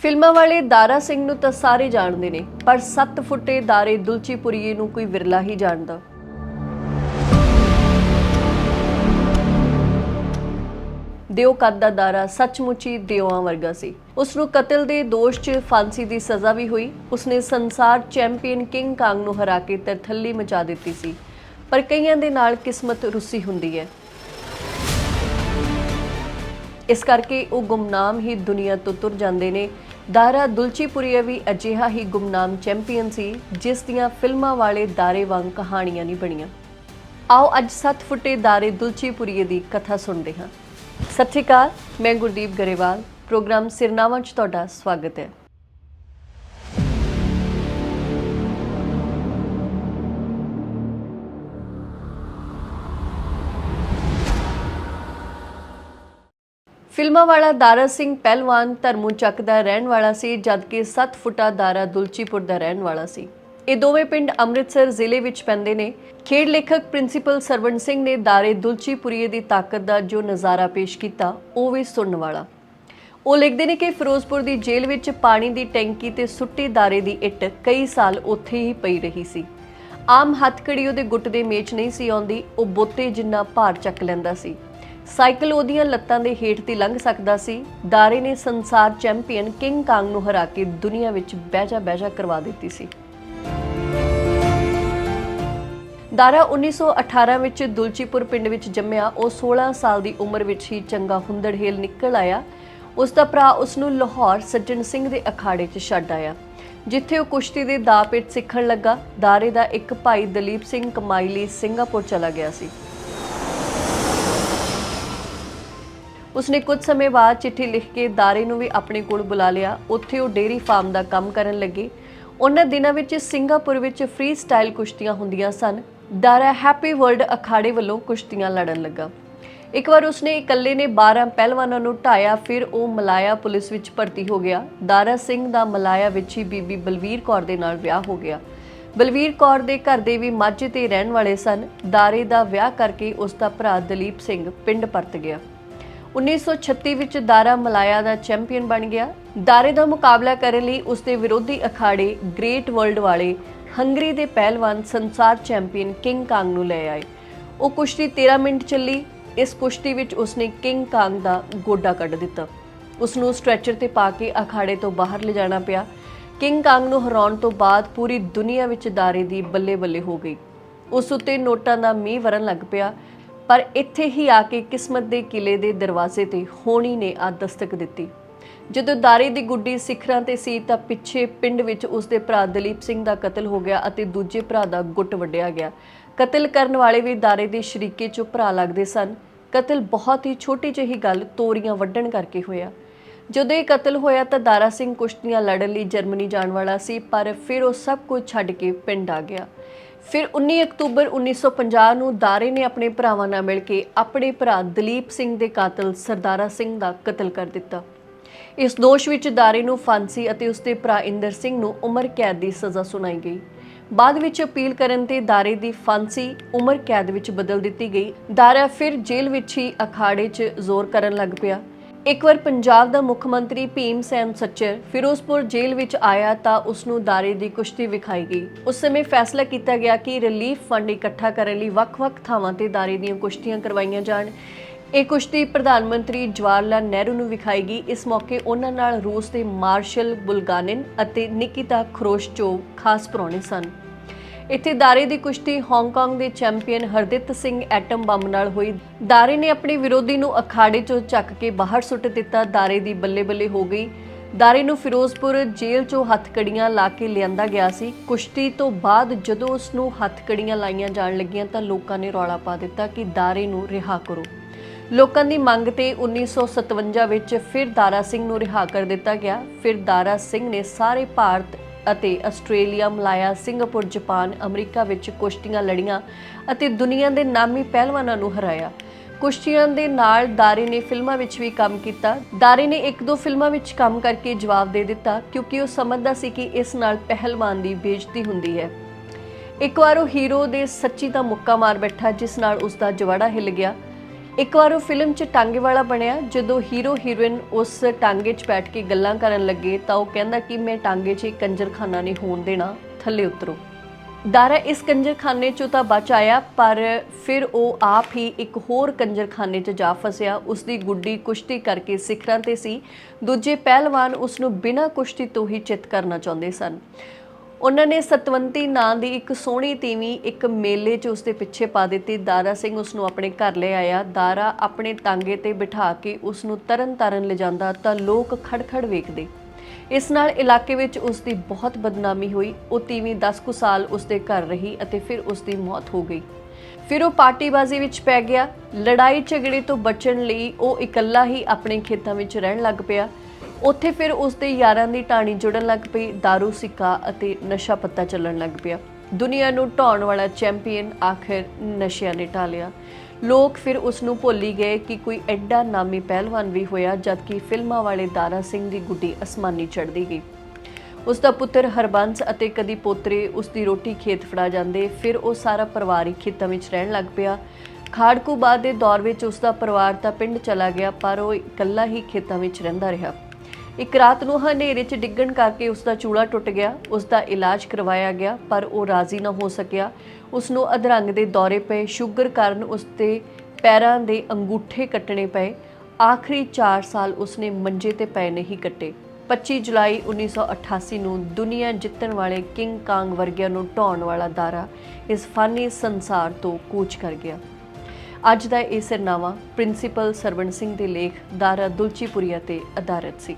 ਫਿਲਮਾਂ ਵਾਲੇ ਦਾਰਾ ਸਿੰਘ ਨੂੰ ਤਾਂ ਸਾਰੇ ਜਾਣਦੇ ਨੇ, ਪਰ 7 ਫੁੱਟੇ ਦਾਰੇ ਦੁਲਚੀਪੁਰੀਏ ਨੂੰ ਕੋਈ ਵਿਰਲਾ ਹੀ ਜਾਣਦਾ। ਦਿਓ ਕੱਦ ਦਾ ਦਾਰਾ ਸੱਚਮੁੱਚ ਹੀ ਦਿਓਆਂ ਵਰਗਾ ਸੀ। ਉਸ ਨੂੰ ਕਤਲ ਦੇ ਦੋਸ਼ 'ਚ ਫਾਂਸੀ ਦੀ ਸਜ਼ਾ ਵੀ ਹੋਈ। ਉਸਨੇ ਸੰਸਾਰ ਚੈਂਪੀਅਨ ਕਿੰਗ ਕਾਂਗ ਨੂੰ ਹਰਾ ਕੇ ਤਰਥੱਲੀ ਮਚਾ ਦਿੱਤੀ ਸੀ। ਪਰ ਕਈਆਂ ਦੇ ਨਾਲ ਕਿਸਮਤ ਰੁੱਸੀ ਹੁੰਦੀ ਹੈ। ਇਸ ਕਰਕੇ ਉਹ ਗੁਮਨਾਮ ਹੀ ਦੁਨੀਆ ਤੋਂ ਤੁਰ ਜਾਂਦੇ ਨੇ। ਦਾਰਾ ਦੁਲਚੀਪੁਰੀਆ ਵੀ ਅਜਿਹਾ ਹੀ ਗੁਮਨਾਮ ਚੈਂਪੀਅਨ ਸੀ, ਜਿਸ ਦੀਆਂ ਫਿਲਮਾਂ ਵਾਲੇ ਦਾਰੇ ਵਾਂਗ ਕਹਾਣੀਆਂ ਨਹੀਂ ਬਣੀਆਂ। ਆਓ ਅੱਜ 7 ਫੁੱਟੇ ਦਾਰੇ ਦੁਲਚੀਪੁਰੀਏ ਦੀ ਕਥਾ ਸੁਣਦੇ ਹਾਂ। ਸਤਿ ਸ਼੍ਰੀ ਅਕਾਲ, ਮੈਂ ਗੁਰਦੀਪ ਗਰੇਵਾਲ। ਪ੍ਰੋਗਰਾਮ ਸਿਰਨਾਵਾਂ 'ਚ ਤੁਹਾਡਾ ਸਵਾਗਤ ਹੈ। ਫਿਲਮਾਂ ਵਾਲਾ ਦਾਰਾ ਸਿੰਘ ਪਹਿਲਵਾਨ ਧਰਮੂ ਚੱਕ ਦਾ ਰਹਿਣ ਵਾਲਾ ਸੀ, ਜਦਕਿ 7 ਫੁੱਟਾ ਦਾਰਾ ਦੁਲਚੀਪੁਰ ਦਾ ਰਹਿਣ ਵਾਲਾ ਸੀ। ਇਹ ਦੋਵੇਂ ਪਿੰਡ ਅੰਮ੍ਰਿਤਸਰ ਜ਼ਿਲ੍ਹੇ ਵਿੱਚ ਪੈਂਦੇ ਨੇ। ਖੇਡ ਲੇਖਕ ਪ੍ਰਿੰਸੀਪਲ ਸਰਵਣ ਸਿੰਘ ਨੇ ਦਾਰੇ ਦੁਲਚੀਪੁਰੀਏ ਦੀ ਤਾਕਤ ਦਾ ਜੋ ਨਜ਼ਾਰਾ ਪੇਸ਼ ਕੀਤਾ, ਉਹ ਵੀ ਸੁਣਨ ਵਾਲਾ। ਉਹ ਲਿਖਦੇ ਨੇ ਕਿ ਫਿਰੋਜ਼ਪੁਰ ਦੀ ਜੇਲ੍ਹ ਵਿੱਚ ਪਾਣੀ ਦੀ ਟੈਂਕੀ ਤੇ ਸੁੱਟੀ ਦਾਰੇ ਦੀ ਇੱਟ ਕਈ ਸਾਲ ਉੱਥੇ ਹੀ ਪਈ ਰਹੀ ਸੀ। ਆਮ ਹੱਥਕੜੀ ਉਹਦੇ ਗੁੱਟ ਦੇ ਮੇਚ ਨਹੀਂ ਸੀ ਆਉਂਦੀ, ਉਹ ਬੋਤੇ ਜਿੰਨਾ ਭਾਰ ਚੱਕ ਲੈਂਦਾ ਸੀ। ਸਾਈਕਲ ਉਹਦੀਆਂ ਲੱਤਾਂ ਦੇ ਹੇਠ ਦੀ ਲੰਘ ਸਕਦਾ ਸੀ। ਦਾਰੇ ਨੇ ਸੰਸਾਰ ਚੈਂਪੀਅਨ ਕਿੰਗ ਕਾਂਗ ਨੂੰ ਹਰਾ ਕੇ ਦੁਨੀਆ ਵਿੱਚ ਬਹਿਜਾ ਬਹਿਜਾ ਕਰਵਾ ਦਿੱਤੀ ਸੀ। ਦਾਰਾ 1918 ਵਿੱਚ ਦੁਲਚੀਪੁਰ ਪਿੰਡ ਵਿੱਚ ਜੰਮਿਆ। ਉਹ 16 ਸਾਲ ਦੀ ਉਮਰ ਵਿੱਚ ਹੀ ਚੰਗਾ ਹੁੰਦੜਹੇਲ ਨਿਕਲ ਆਇਆ। ਉਸ ਦਾ ਭਰਾ ਉਸ ਨੂੰ ਲਾਹੌਰ ਸੱਜਣ ਸਿੰਘ ਦੇ ਅਖਾੜੇ 'ਚ ਛੱਡ ਆਇਆ। ਜਿੱਥੇ ਉਹ ਕੁਸ਼ਤੀ ਦੇ ਦਾਅ ਪੇਚ ਸਿੱਖਣ ਲੱਗਾ। ਦਾਰੇ ਦਾ ਇੱਕ ਭਾਈ ਦਲੀਪ ਸਿੰਘ ਕਮਾਈ ਲਈ ਸਿੰਗਾਪੁਰ ਚਲਾ ਗਿਆ ਸੀ। ਉਸਨੇ ਕੁਝ ਸਮੇਂ ਬਾਅਦ ਚਿੱਠੀ ਲਿਖ ਕੇ ਦਾਰੇ ਨੂੰ ਵੀ ਆਪਣੇ ਕੋਲ ਬੁਲਾ ਲਿਆ। ਉੱਥੇ ਉਹ ਡੇਰੀ ਫਾਰਮ ਦਾ ਕੰਮ ਕਰਨ ਲੱਗੇ। ਉਹਨਾਂ ਦਿਨਾਂ ਵਿੱਚ ਸਿੰਗਾਪੁਰ ਵਿੱਚ ਫ੍ਰੀ ਸਟਾਈਲ ਕੁਸ਼ਤੀਆਂ ਹੁੰਦੀਆਂ ਸਨ। ਦਾਰਾ ਹੈਪੀ ਵਰਲਡ ਅਖਾੜੇ ਵੱਲੋਂ ਕੁਸ਼ਤੀਆਂ ਲੜਨ ਲੱਗਾ। ਇੱਕ ਵਾਰ ਉਸਨੇ ਇਕੱਲੇ ਨੇ 12 ਪਹਿਲਵਾਨਾਂ ਨੂੰ ਢਾਇਆ, ਫਿਰ ਉਹ ਮਲਾਇਆ ਪੁਲਿਸ ਵਿੱਚ ਭਰਤੀ ਹੋ ਗਿਆ। ਦਾਰਾ ਸਿੰਘ ਦਾ ਮਲਾਇਆ ਵਿੱਚ ਹੀ ਬੀਬੀ ਬਲਵੀਰ ਕੌਰ ਦੇ ਨਾਲ ਵਿਆਹ ਹੋ ਗਿਆ। ਬਲਵੀਰ ਕੌਰ ਦੇ ਘਰ ਦੇ ਵੀ ਮਾਝੇ ਤੇ ਰਹਿਣ ਵਾਲੇ ਸਨ। ਦਾਰੇ ਦਾ ਵਿਆਹ ਕਰਕੇ ਉਸ ਦਾ ਭਰਾ ਦਲੀਪ ਸਿੰਘ ਪਿੰਡ ਪਰਤ ਗਿਆ। 1936 ਵਿੱਚ ਦਾਰਾ ਮਲਾਇਆ ਦਾ ਚੈਂਪੀਅਨ ਬਣ ਗਿਆ। ਦਾਰੇ ਦਾ ਮੁਕਾਬਲਾ ਕਰਨ ਲਈ ਉਸ ਦੇ ਵਿਰੋਧੀ ਅਖਾੜੇ ਗ੍ਰੇਟ ਵਰਲਡ ਵਾਲੇ ਹੰਗਰੀ ਦੇ ਪਹਿਲਵਾਨ ਸੰਸਾਰ ਚੈਂਪੀਅਨ ਕਿੰਗ ਕਾਂਗ ਨੂੰ ਲੈ ਆਏ। ਉਹ ਕੁਸ਼ਤੀ 13 ਮਿੰਟ ਚੱਲੀ। ਇਸ ਕੁਸ਼ਤੀ ਵਿੱਚ ਉਸਨੇ ਕਿੰਗ ਕਾਂਗ ਦਾ ਗੋਡਾ ਕੱਢ ਦਿੱਤਾ। ਉਸ ਨੂੰ ਸਟ੍ਰੈਚਰ ਤੇ ਪਾ ਕੇ ਅਖਾੜੇ ਤੋਂ ਬਾਹਰ ਲਿਜਾਣਾ ਪਿਆ। ਕਿੰਗ ਕਾਂਗ ਨੂੰ ਹਰਾਉਣ ਤੋਂ ਬਾਅਦ ਪੂਰੀ ਦੁਨੀਆ ਵਿੱਚ ਦਾਰੇ ਦੀ ਬੱਲੇ-ਬੱਲੇ ਹੋ ਗਈ। ਉਸ ਉੱਤੇ ਨੋਟਾਂ ਦਾ ਮੀਂਹ ਵਰਨ ਲੱਗ ਪਿਆ। ਪਰ ਇੱਥੇ ਹੀ ਆ ਕੇ ਕਿਸਮਤ ਦੇ ਕਿਲੇ ਦੇ ਦਰਵਾਜ਼ੇ ਤੇ ਹੋਣੀ ਨੇ ਆ ਦਸਤਕ ਦਿੱਤੀ। ਜਦੋਂ ਦਾਰੇ ਦੀ ਗੁੱਡੀ ਸਿਖਰਾਂ ਤੇ ਸੀ ਤਾਂ ਪਿੱਛੇ ਪਿੰਡ ਵਿੱਚ ਉਸ ਦੇ ਭਰਾ ਦਲੀਪ ਸਿੰਘ ਦਾ ਕਤਲ ਹੋ ਗਿਆ ਅਤੇ ਦੂਜੇ ਭਰਾ ਦਾ ਗੁੱਟ ਵੱਢਿਆ ਗਿਆ। ਕਤਲ ਕਰਨ ਵਾਲੇ ਵੀ ਦਾਰੇ ਦੇ ਸ਼ਰੀਕੇ ਚੋਂ ਭਰਾ ਲੱਗਦੇ ਸਨ। ਕਤਲ ਬਹੁਤ ਹੀ ਛੋਟੀ ਜਿਹੀ ਗੱਲ ਤੋਰੀਆਂ ਵੱਢਣ ਕਰਕੇ ਹੋਇਆ। ਜਦੋਂ ਇਹ ਕਤਲ ਹੋਇਆ ਤਾਂ ਦਾਰਾ ਸਿੰਘ ਕੁਸ਼ਤੀਆਂ ਲੜਨ ਲਈ ਜਰਮਨੀ ਜਾਣ ਵਾਲਾ ਸੀ, ਪਰ ਫਿਰ ਉਹ ਸਭ ਕੁਝ ਛੱਡ ਕੇ ਪਿੰਡ ਆ ਗਿਆ। ਫਿਰ 19 ਅਕਤੂਬਰ 1950 ਨੂੰ ਦਾਰੇ ਨੇ ਆਪਣੇ ਭਰਾਵਾਂ ਨਾਲ ਮਿਲ ਕੇ ਆਪਣੇ ਭਰਾ ਦਲੀਪ ਸਿੰਘ ਦੇ ਕਾਤਲ ਸਰਦਾਰਾ ਸਿੰਘ ਦਾ ਕਤਲ ਕਰ ਦਿੱਤਾ। ਇਸ ਦੋਸ਼ ਵਿੱਚ ਦਾਰੇ ਨੂੰ ਫਾਂਸੀ ਅਤੇ ਉਸਦੇ ਭਰਾ ਇੰਦਰ ਸਿੰਘ ਨੂੰ ਉਮਰ ਕੈਦ ਦੀ ਸਜ਼ਾ ਸੁਣਾਈ ਗਈ। ਬਾਅਦ ਵਿੱਚ ਅਪੀਲ ਕਰਨ ਤੇ ਦਾਰੇ ਦੀ ਫਾਂਸੀ ਉਮਰ ਕੈਦ ਵਿੱਚ ਬਦਲ ਦਿੱਤੀ ਗਈ। ਦਾਰਾ ਫਿਰ ਜੇਲ੍ਹ ਵਿੱਚ ਹੀ ਅਖਾੜੇ 'ਚ ਜ਼ੋਰ ਕਰਨ ਲੱਗ ਪਿਆ। ਇੱਕ ਵਾਰ ਪੰਜਾਬ ਦਾ ਮੁੱਖ ਮੰਤਰੀ ਭੀਮ ਸੈਨ ਸੱਚਰ ਫਿਰੋਜ਼ਪੁਰ ਜੇਲ੍ਹ ਵਿੱਚ ਆਇਆ ਤਾਂ ਉਸ ਨੂੰ ਦਾਰੇ ਦੀ ਕੁਸ਼ਤੀ ਵਿਖਾਈ ਗਈ। ਉਸ ਸਮੇਂ ਫੈਸਲਾ ਕੀਤਾ ਗਿਆ ਕਿ ਰਿਲੀਫ ਫੰਡ ਇਕੱਠਾ ਕਰਨ ਲਈ ਵੱਖ-ਵੱਖ ਥਾਵਾਂ ਤੇ ਦਾਰੇ ਦੀਆਂ ਕੁਸ਼ਤੀਆਂ ਕਰਵਾਈਆਂ ਜਾਣ। ਇਹ ਕੁਸ਼ਤੀ ਪ੍ਰਧਾਨ ਮੰਤਰੀ ਜਵਾਹਰ ਲਾਲ ਨਹਿਰੂ ਨੂੰ ਵਿਖਾਈ ਗਈ। ਇਸ ਮੌਕੇ ਉਹਨਾਂ ਨਾਲ ਰੂਸ ਦੇ ਮਾਰਸ਼ਲ ਬੁਲਗਾਨਿਨ ਅਤੇ ਨਿਕਿਤਾ ਖਰੋਸ਼ਚੋਵ ਖਾਸ ਪ੍ਰਾਹੁਣੇ ਸਨ। ਇੱਥੇ ਦਾਰੇ ਦੀ ਕੁਸ਼ਤੀ ਹਾਂਗਕਾਂਗ ਦੇ champion Hardit Singh atom bomb ਨਾਲ ਹੋਈ। ਦਾਰੇ ਨੇ ਆਪਣੇ ਵਿਰੋਧੀ ਨੂੰ ਅਖਾੜੇ 'ਚੋਂ ਚੱਕ ਕੇ ਬਾਹਰ ਸੁੱਟ ਦਿੱਤਾ। ਦਾਰੇ ਦੀ ਬੱਲੇ-ਬੱਲੇ ਹੋ ਗਈ। ਦਾਰੇ ਨੂੰ ਫਿਰੋਜ਼ਪੁਰ ਜੇਲ੍ਹ 'ਚੋਂ ਹੱਥਕੜੀਆਂ ਲਾ ਕੇ ਲਿਆਂਦਾ ਗਿਆ ਸੀ। ਕੁਸ਼ਤੀ ਤੋਂ ਬਾਅਦ ਜਦੋਂ ਉਸ ਨੂੰ ਹੱਥਕੜੀਆਂ ਲਾਈਆਂ ਜਾਣ ਲੱਗੀਆਂ ਤਾਂ ਲੋਕਾਂ ਨੇ ਰੌਲਾ ਪਾ ਦਿੱਤਾ ਕਿ ਦਾਰੇ ਨੂੰ ਰਿਹਾ ਕਰੋ। ਲੋਕਾਂ ਦੀ ਮੰਗ ਤੇ 1957 ਵਿੱਚ ਫਿਰ ਦਾਰਾ ਸਿੰਘ ਨੂੰ ਰਿਹਾ ਕਰ ਦਿੱਤਾ ਗਿਆ। ਫਿਰ ਦਾਰਾ ਸਿੰਘ ਨੇ ਸਾਰੇ ਭਾਰਤ ਅਤੇ Australia, Malaya, Singapore, Japan, America ਵਿੱਚ ਕੁਸ਼ਤੀਆਂ ਲੜੀਆਂ ਅਤੇ ਦੁਨੀਆ ਦੇ ਨਾਮੀ ਪਹਿਲਵਾਨਾਂ ਨੂੰ ਹਰਾਇਆ। ਕੁਸ਼ਤੀਆਂ ਦੇ ਨਾਲ ਦਾਰੇ ਨੇ ਫਿਲਮਾਂ ਵਿੱਚ ਵੀ ਕੰਮ ਕੀਤਾ। ਦਾਰੇ ਨੇ ਇੱਕ ਦੋ ਫਿਲਮਾਂ ਵਿੱਚ ਕੰਮ ਕਰਕੇ ਜਵਾਬ ਦੇ ਦਿੱਤਾ, ਕਿਉਂਕਿ ਉਹ ਸਮਝਦਾ ਸੀ ਕਿ ਇਸ ਨਾਲ ਪਹਿਲਵਾਨ ਦੀ ਬੇਇੱਜ਼ਤੀ ਹੁੰਦੀ ਹੈ। ਇੱਕ ਵਾਰ ਉਹ ਹੀਰੋ ਦੇ ਸੱਚੀ ਦਾ ਮੁੱਕਾ ਮਾਰ ਬੈਠਾ, ਜਿਸ ਨਾਲ ਉਸ ਦਾ ਜਵਾੜਾ ਹਿੱਲ ਗਿਆ। ਇੱਕ ਵਾਰ ਉਹ ਫਿਲਮ 'ਚ ਟਾਂਗੇ ਵਾਲਾ ਬਣਿਆ, ਜਦੋਂ ਹੀਰੋ ਹੀਰੋਇਨ ਉਸ ਟਾਂਗੇ 'ਚ ਬੈਠ ਕੇ ਗੱਲਾਂ ਕਰਨ ਲੱਗੇ ਤਾਂ ਉਹ ਕਹਿੰਦਾ ਕਿ ਮੈਂ ਟਾਂਗੇ 'ਚ ਕੰਜਰਖਾਨਾ ਨਹੀਂ ਹੋਣ ਦੇਣਾ, ਥੱਲੇ ਉਤਰੋ। ਦਾਰਾ ਇਸ ਕੰਜਰਖਾਨੇ 'ਚੋਂ ਤਾਂ ਬਚ ਆਇਆ, ਪਰ ਫਿਰ ਉਹ ਆਪ ਹੀ ਇੱਕ ਹੋਰ ਕੰਜਰਖਾਨੇ 'ਚ ਜਾ ਫਸਿਆ। ਉਸ ਦੀ ਗੁੱਡੀ ਕੁਸ਼ਤੀ ਕਰਕੇ ਸਿਖਰਾਂ ਤੇ ਸੀ। ਦੂਜੇ ਪਹਿਲਵਾਨ ਉਸ ਨੂੰ ਬਿਨਾਂ ਕੁਸ਼ਤੀ ਤੋਂ ਹੀ ਚਿੱਤ ਕਰਨਾ ਚਾਹੁੰਦੇ ਸਨ। ਉਹਨਾਂ ਨੇ ਸਤਵੰਤੀ ਨਾਂ ਦੀ ਇੱਕ ਸੋਹਣੀ ਤੀਵੀਂ ਇੱਕ ਮੇਲੇ 'ਚ ਉਸਦੇ ਪਿੱਛੇ ਪਾ ਦਿੱਤੀ। ਦਾਰਾ ਸਿੰਘ ਉਸ ਨੂੰ ਆਪਣੇ ਘਰ ਲੈ ਆਇਆ। ਦਾਰਾ ਆਪਣੇ ਤਾਂਗੇ ਤੇ ਬਿਠਾ ਕੇ ਉਸ ਨੂੰ ਤਰਨ ਤਾਰਨ ਲਿਜਾਂਦਾ ਤਾਂ ਲੋਕ ਖੜਖੜ ਵੇਖਦੇ। ਇਸ ਨਾਲ ਇਲਾਕੇ ਵਿੱਚ ਉਸ ਦੀ ਬਹੁਤ ਬਦਨਾਮੀ ਹੋਈ। ਉਹ ਤੀਵੀਂ 10 ਕੁ ਸਾਲ ਉਸ ਦੇ ਘਰ ਰਹੀ ਅਤੇ ਫਿਰ ਉਸ ਦੀ ਮੌਤ ਹੋ ਗਈ। ਫਿਰ ਉਹ ਪਾਰਟੀਬਾਜ਼ੀ ਵਿੱਚ ਪੈ ਗਿਆ। ਲੜਾਈ ਝਗੜੇ ਤੋਂ ਬਚਣ ਲਈ ਉਹ ਇਕੱਲਾ ਹੀ ਆਪਣੇ ਖੇਤਾਂ ਵਿੱਚ ਰਹਿਣ ਲੱਗ ਪਿਆ। ਉੱਥੇ ਫਿਰ ਉਸ ਦੇ ਯਾਰਾਂ ਦੀ ਟਾਣੀ ਜੁੜਨ ਲੱਗ ਪਈ, दारू, ਸਿੱਕਾ ਅਤੇ ਨਸ਼ਾ ਪੱਤਾ ਚੱਲਣ ਲੱਗ ਪਿਆ। ਦੁਨੀਆ ਨੂੰ ਢਾਉਣ ਵਾਲਾ ਚੈਂਪੀਅਨ ਆਖਿਰ ਨਸ਼ਿਆਂ ਨੇ ਢਾਲਿਆ ਲੋਕ ਫਿਰ ਉਸ ਨੂੰ ਭੁੱਲ ਹੀ ਗਏ ਕਿ ਕੋਈ ਐਡਾ ਨਾਮੀ ਪਹਿਲਵਾਨ ਵੀ ਹੋਇਆ, ਜਦਕਿ ਫਿਲਮਾਂ ਵਾਲੇ ਦਾਰਾ ਸਿੰਘ ਦੀ ਗੁੱਡੀ ਅਸਮਾਨੀ ਚੜ੍ਹਦੀ ਗਈ। ਉਸ ਦਾ ਪੁੱਤਰ ਹਰਬੰਸ ਅਤੇ ਕਦੀ ਪੋਤਰੇ ਉਸ ਦੀ ਰੋਟੀ ਖੇਤ ਫੜਾ ਜਾਂਦੇ, ਫਿਰ ਉਹ ਸਾਰਾ ਪਰਿਵਾਰ ਹੀ ਖੇਤਾਂ ਵਿੱਚ ਰਹਿਣ ਲੱਗ ਪਿਆ। ਖਾੜਕੂ ਬਾਅਦ ਦੇ ਦੌਰ ਵਿੱਚ ਉਸ ਦਾ ਪਰਿਵਾਰ ਤਾਂ ਪਿੰਡ ਚਲਾ ਗਿਆ, ਪਰ ਉਹ ਇਕੱਲਾ ਹੀ ਖੇਤਾਂ ਵਿੱਚ ਰਹਿੰਦਾ ਰਿਹਾ। ਇੱਕ ਰਾਤ ਨੂੰ ਹਨੇਰੇ 'ਚ ਡਿੱਗਣ ਕਰਕੇ ਉਸ ਦਾ ਚੂੜਾ ਟੁੱਟ ਗਿਆ ਉਸ ਦਾ ਇਲਾਜ ਕਰਵਾਇਆ ਗਿਆ, ਪਰ ਉਹ ਰਾਜ਼ੀ ਨਾ ਹੋ ਸਕਿਆ। ਉਸ ਨੂੰ ਅਧਰੰਗ ਦੇ ਦੌਰੇ ਪਏ। ਸ਼ੂਗਰ ਕਾਰਨ ਉਸ ਦੇ ਪੈਰਾਂ ਦੇ ਅੰਗੂਠੇ ਕੱਟਣੇ ਪਏ। ਆਖਰੀ 4 ਸਾਲ ਉਸਨੇ ਮੰਜੇ ਤੇ ਪਏ ਨਹੀਂ ਕੱਟੇ। 25 ਜੁਲਾਈ 1988 ਨੂੰ ਦੁਨੀਆ ਜਿੱਤਣ ਵਾਲੇ ਕਿੰਗ ਕਾਂਗ ਵਰਗਿਆਂ ਨੂੰ ਢਾਉਣ ਵਾਲਾ ਦਾਰਾ ਇਸ ਫਾਨੀ ਸੰਸਾਰ ਤੋਂ ਕੂਚ ਕਰ ਗਿਆ। ਅੱਜ ਦਾ ਇਹ ਸਿਰਨਾਵਾ ਪ੍ਰਿੰਸੀਪਲ ਸਰਵਣ ਸਿੰਘ ਦੇ ਲੇਖ ਦਾਰਾ ਦੁਲਚੀਪੁਰੀਆ ਤੇ ਆਧਾਰਿਤ ਸੀ।